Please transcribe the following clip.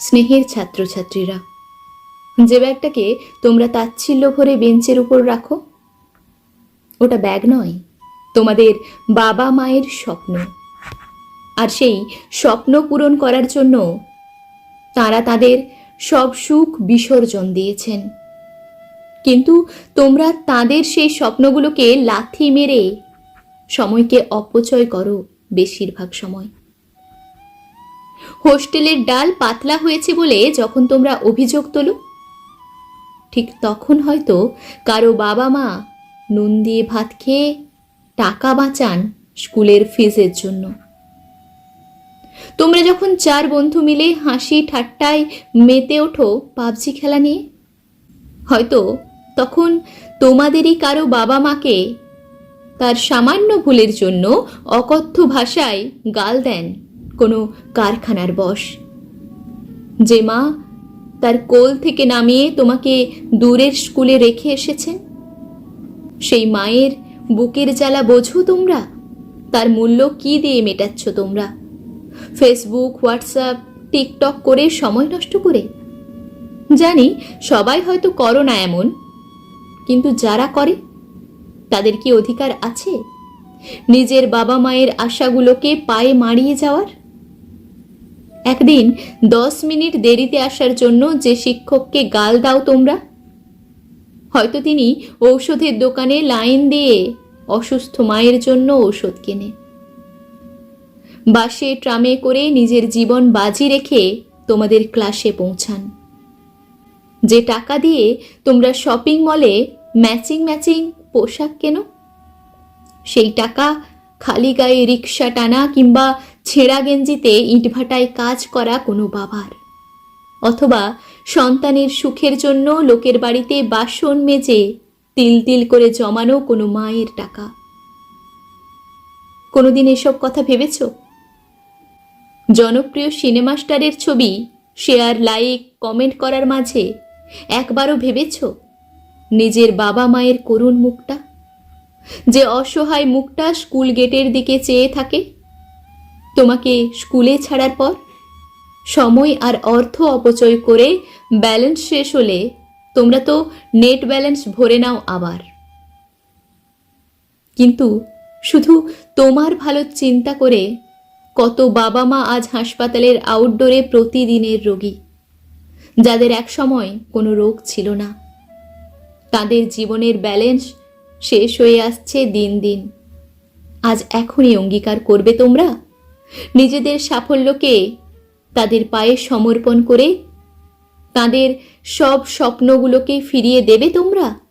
স্নেহের ছাত্রছাত্রীরা। যে ব্যাগটাকে তোমরা তাচ্ছিল্য ভরে বেঞ্চের উপর রাখো, ওটা ব্যাগ নয়, তোমাদের বাবা মায়ের স্বপ্ন। আর সেই স্বপ্ন পূরণ করার জন্য তারা তাদের সব সুখ বিসর্জন দিয়েছেন। কিন্তু তোমরা তাদের সেই স্বপ্নগুলোকে লাথি মেরে সময়কে অপচয় করো বেশিরভাগ সময়। হোস্টেলের ডাল পাতলা হয়েছে বলে যখন তোমরা অভিযোগ তোলো? ঠিক তখন হয়তো কারও বাবা মা নুন দিয়ে ভাত খেয়ে টাকা বাঁচান স্কুলের ফিজের জন্য। তোমরা যখন চার বন্ধু মিলে হাসি ঠাট্টায় মেতে ওঠো পাবজি খেলা নিয়ে? হয়তো তখন তোমাদেরই কারও বাবা মাকে তার সামান্য ভুলের জন্য অকথ্য ভাষায় গাল দেন কোনো কারখানার বস যে মা তার কোল থেকে নামিয়ে তোমাকে দূরের স্কুলে রেখে এসেছেন সেই মায়ের বুকের জ্বালা বোঝো তোমরা। তার মূল্য কি দিয়ে মেটাচ্ছ তোমরা? ফেসবুক হোয়াটসঅ্যাপ টিকটক করে সময় নষ্ট করে। জানি সবাই হয়তো করো না এমন, কিন্তু যারা করে, তাদের কি অধিকার আছে? নিজের বাবা মায়ের আশাগুলোকে পায়ে মারিয়ে যাওয়ার? একদিন দশ মিনিট দেরিতে আসার জন্য যে শিক্ষককে গাল দাও তোমরা। হয়তো তিনি ঔষধের দোকানে লাইন দিয়ে অসুস্থ মায়ের জন্য ঔষধ কেনে। বাসে ট্রামে করে নিজের জীবন বাজি রেখে তোমাদের ক্লাসে পৌঁছান। যে টাকা দিয়ে তোমরা শপিং মলে ম্যাচিং ম্যাচিং পোশাক কেনো, সেই টাকা খালি গায়ে রিক্সা টানা কিংবা ছেঁড়া গেঞ্জিতে ইটভাটায় কাজ করা কোনো বাবার। অথবা সন্তানের সুখের জন্য লোকের বাড়িতে বাসন মেজে তিল তিল করে জমানো কোনো মায়ের টাকা। কোনোদিন এসব কথা ভেবেছো? জনপ্রিয় সিনেমাস্টারের ছবি শেয়ার, লাইক, কমেন্ট করার মাঝে একবারও ভেবেছ নিজের বাবা মায়ের করুণ মুখটা? যে অসহায় মুখটা স্কুল গেটের দিকে চেয়ে থাকে? তোমাকে স্কুলে ছাড়ার পর সময় আর অর্থ অপচয় করে ব্যালেন্স শেষ হলে তোমরা তো নেট ব্যালেন্স ভরে নাও আবার। কিন্তু শুধু তোমার ভালো চিন্তা করে কত বাবা মা আজ হাসপাতালের আউটডোরে প্রতিদিনের রোগী, যাদের এক সময় কোনো রোগ ছিল না। তাদের জীবনের ব্যালেন্স শেষ হয়ে আসছে দিন দিন। আজ এখনই অঙ্গীকার করবে তোমরা? নিজেদের সাফল্যকে তাদের পায়ে সমর্পণ করে তাদের সব স্বপ্নগুলোকে ফিরিয়ে দেবে তোমরা?